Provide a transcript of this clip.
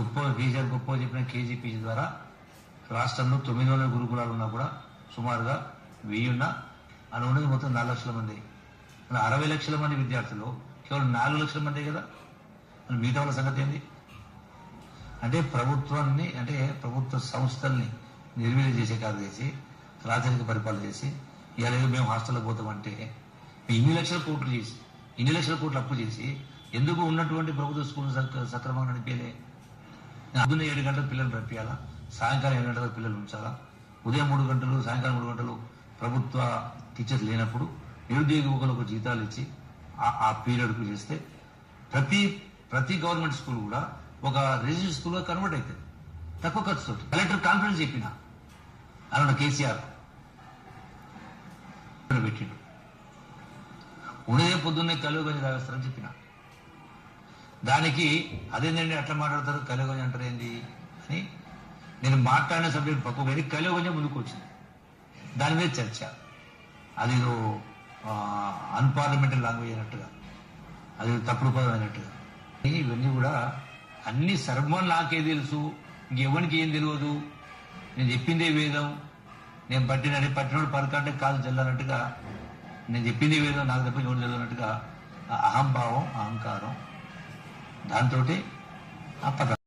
గొప్ప కేసీఆర్ గొప్ప చెప్పిన కేజీపీజీ ద్వారా రాష్ట్రంలో తొమ్మిది వందల గురుకులాలు ఉన్నా కూడా సుమారుగా వెయ్యి అలా ఉన్నది మొత్తం నాలుగు లక్షల మంది. అలా అరవై లక్షల మంది విద్యార్థులు. కేవలం నాలుగు లక్షల మందే కదా? మరి మిగతా వాళ్ళ సంగతి ఏంది? అంటే ప్రభుత్వాన్ని అంటే ప్రభుత్వ సంస్థల్ని నిర్వీర్యం చేసే కాదు చేసి రాజరిక పరిపాలన చేసి ఇవాళ మేము హాస్టల్లో పోతామంటే ఇన్ని లక్షల కోట్లు చేసి ఇన్ని లక్షల కోట్లు అప్పు చేసి ఎందుకు ఉన్నటువంటి ప్రభుత్వ స్కూల్ సక్రమంగా నడిపేలే? పొద్దున్న ఏడు గంటలకు పిల్లలు రప్పియాలా? సాయంకాలం ఏడు గంటలకు పిల్లలు ఉంచాలా? ఉదయం మూడు గంటలు సాయంకాలం మూడు గంటలు ప్రభుత్వ టీచర్స్ లేనప్పుడు నిరుద్యోగ యువకులకు జీతాలు ఇచ్చి ఆ- పీరియడ్కు చేస్తే ప్రతి ప్రతి గవర్నమెంట్ స్కూల్ కూడా ఒక రిజిస్టర్ స్కూల్గా కన్వర్ట్ అవుతుంది తక్కువ ఖర్చుతో కలెక్టర్ కాన్ఫరెన్స్ చెప్పిన. అలా కేసీఆర్ పెట్టిండు. ఉదయం పొద్దున్నే కలియుగంజి తాగేస్తారని చెప్పిన. దానికి అదేంటండి అట్లా మాట్లాడతారు? కలియుగం అంటారు ఏంది? అని నేను మాట్లాడిన సబ్జెక్ట్ పక్కకు వెళ్ళి కలియుగంజి ముందుకు వచ్చింది. దాని మీద చర్చ. అది అన్పార్లమెంటరీ లాంగ్వేజ్ అయినట్టుగా. అది తప్పుడు పదం అయినట్టుగా. ఇవన్నీ కూడా అన్ని సర్వం నాకే తెలుసు. ఇంకెవరికి ఏం తెలియదు. నేను చెప్పిందే వేదం. నేను పట్టిన పట్టినోడు పరకంటే కాదు జల్లనట్టుగా నేను చెప్పిందే వేదం నాకు తప్ప ఎవరు తెలియనట్టుగా అహంభావం అహంకారం. దాంతో ఆ పద